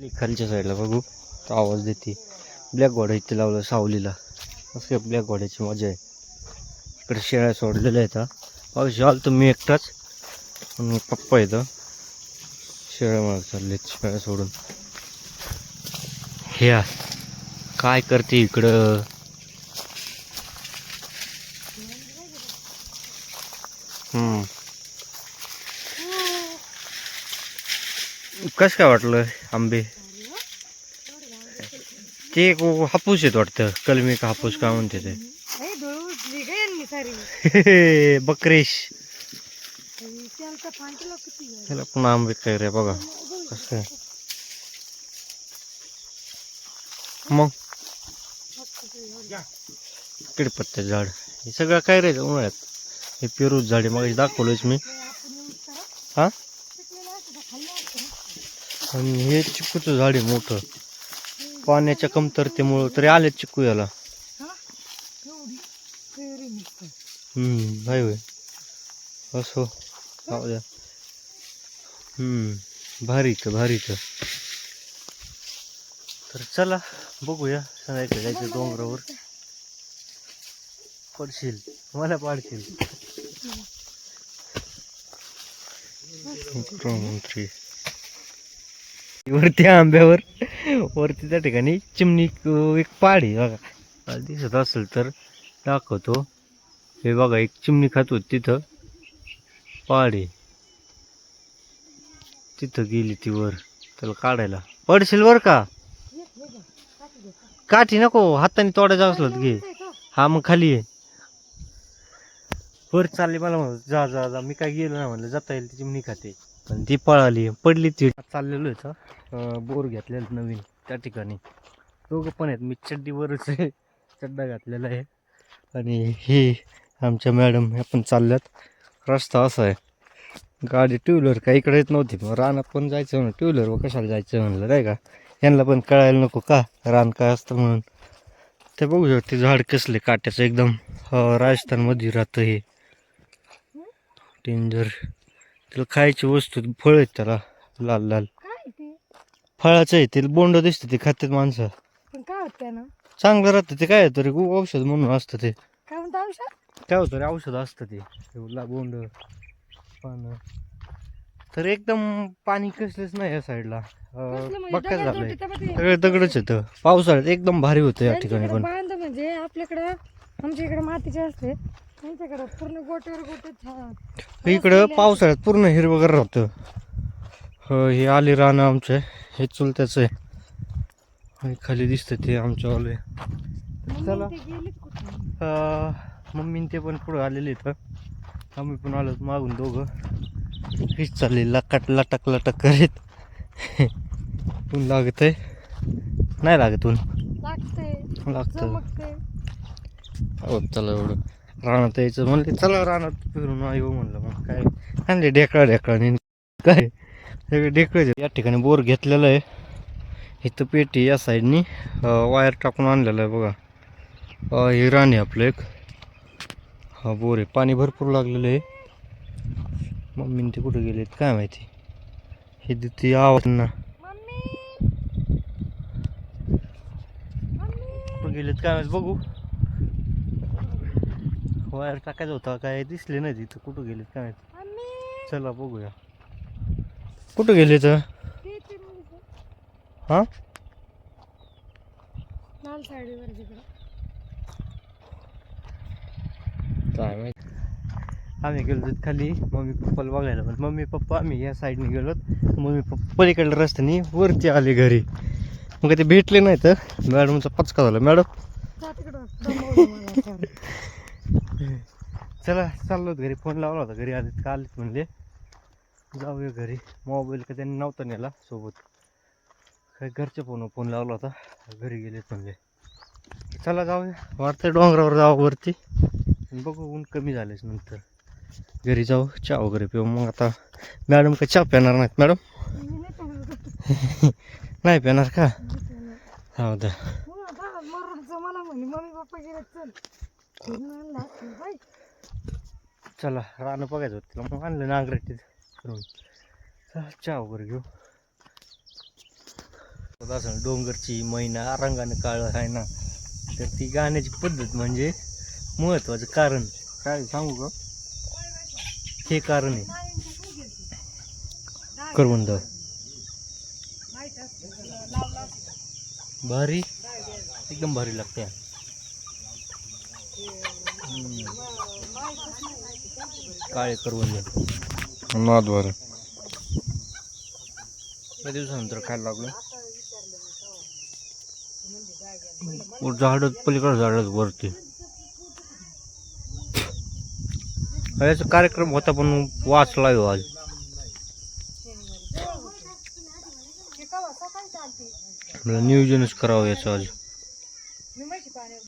खालच्या साईडला बघू. तो आवाज देते. ब्लॅक घोडा इथे लावलं सावलीला. असं काय ब्लॅक घोड्याची मजा आहे. इकडे शेळ्या सोडलेल्या आहेत हा. पाऊस आल तर मी एकटाच. आणि पप्पा येतं शेळ्या मला चाललेत शेळ्या सोडून. हे. काय करते इकडं? हम्म. कसं काय वाटलं आंबे? ते हापूस आहेत वाटतं. कलमी का हापूस काय म्हणते ते? बकरेश. पण आंबे काय रे बघा. कसं काय? मग? कडपत्त्या झाड. हे सगळं काय रे उन्हाळ्यात? हे पेरू झाडे मग दाखवलंच मी. हा? आणि हे चिकूचं झाड आहे मोठं. पाण्याच्या कमतरतेमुळं तरी आले चिकू याला. हा? हम्म होय असो जाऊ द्या. हम्म भारीच भारीच तर चला बघूया. संध्याकाळी जायचं डोंगरावर. पडशील. मला पाडशील. मंत्री वरती आंब्यावर वरती त्या ठिकाणी चिमणी एक पाड आहे बघा. मला दिसत असेल तर दाखवतो. हे बघा एक चिमणी खात होती तिथं. पाड आहे. तिथं गेली ती वर. त्याला काढायला. पडशील वर का? काठी नको हाताने तोडायचं असलं घे. हा मग खाली आहे वर चालले मला म्हणत जा जा जा. मी काय गेलो ना म्हणलं जाता येईल ती चिमणी खाते. पण ती पळाली पडली ती. चाललेलो आहे बोर घेतलेलं नवीन त्या ठिकाणी. दोघं पण आहेत मी चड्डीवरच आहे. चड्डा घातलेला आहे. आणि हे आमच्या मॅडम ह्या पण चालल्यात. रस्ता असा आहे. गाडी टू व्हीलर काही इकडे येत नव्हती. मग रानात पण जायचं म्हणून टू व्हीलरवर कशाला जायचं म्हणलं नाही का? यांना पण कळायला नको का? रान काय असतं म्हणून. ते बघू शकते झाड कसले काट्याचं एकदम. राजस्थानमध्ये राहतं हे. डेंजर त्याला खायची वस्तू फळ आहेत त्याला लाल लाल. काय ते? फळाचं आहे ते बोंड दिसतं ते खात्यात माणसं. पण काय होत ना चांगलं राहतं ते काय आहे तरी खूप औषध म्हणून असतं ते. काय म्हणता औषध? काय होतं रे औषध असतं ते ला- बोंड पानं. तर एकदम पाणी कसलंच नाही या साईडला. कसलं म्हणजे दगड झालंय. सगळे दगडच येतं पावसाळ्यात एकदम भारी होतं या ठिकाणी त्यांच्याकडे पण. बांध म्हणजे आपल्याकडं आमच्या इकडे मातीचे असते त्यांच्याकडे पूर्ण गोट्यावर गोटे छान इकडं पावसाळ्यात पूर्ण हिरवगार राहतं. हो हे आले रानं आमचे. हे चुलत्याचं आहे. खाली दिसतं ते आमच्या वाले. चला. मम्मी ते पण पुढं आलेले इथं. आम्ही पण आलो मागून दोघं. हीच चालली लकाट लटक लटक करीत. ऊन लागत आहे नाही लागत ऊन. लागते. लागतं हो चला एवढं. रानात यायचं. म्हणले चला रानात फिरून येऊ म्हणलं. मग काय? आणले ढेकळा ढेकळाने काय? सगळे ढेकळे या ठिकाणी बोर घेतलेलं आहे. इथं पेटी या साईडनी वायर टाकून आणलेलं आहे बघा. हे रान आहे आपलं एक. हा बोर आहे. पाणी भरपूर लागलेलं आहे. मम्मीने ते कुठं गेलेत काय माहिती? हे देते आवाज ना. कुठं गेलेत काय माहिती? बघू. वायर टाकायचं होता काय दिसले नाही तिथं. कुठं गेलेत काय चला बघूया. कुठं गेले तर. हा? काय माहिती? आम्ही गेलो होतो खाली मम्मी पप्पाला बघायला. पण मम्मी पप्पा आम्ही या साईडने गेलो. मम्मी पप्पा पलीकडल्या रस्त्याने वरती आले घरी. मग ते भेटले नाही तर मॅडमचा पचका झाला. मॅडम? चला चाललो घरी. फोन लावला होता घरी. आले का आलेत म्हणले जाऊया घरी. मोबाईल का त्यांनी नव्हता नेला सोबत. काय घरच्या फोन फोन लावला होता. घरी गेलेत म्हणले. चला जाऊया. वाटतं डोंगरावर जाऊ वरती. बघू ऊन कमी झालेच नंतर. घरी जाऊ चहा वगैरे पिऊ. मग आता मॅडम का चहा पिणार नाहीत मॅडम? नाही पिणार का. हो द्या चल रानं बघायचं होतं तिला. मग आणलं नांगरटीत करून. चला चहा वगैरे घेऊ. असं डोंगरची मैना रंगाने काळ आहे ना. तर ती गाण्याची पद्धत म्हणजे महत्वाचं कारण. काय सांगू का? हे कारण आहे. करवंद भारी. एकदम भारी लागते. काळे करवंद. नाद बरं. त्या दिवसानंतर खायला लागलं. झाडच पलीकडे झाडच वरती. याचा कार्यक्रम होता पण वाचला आज. नियोजनच करावं याचं आज.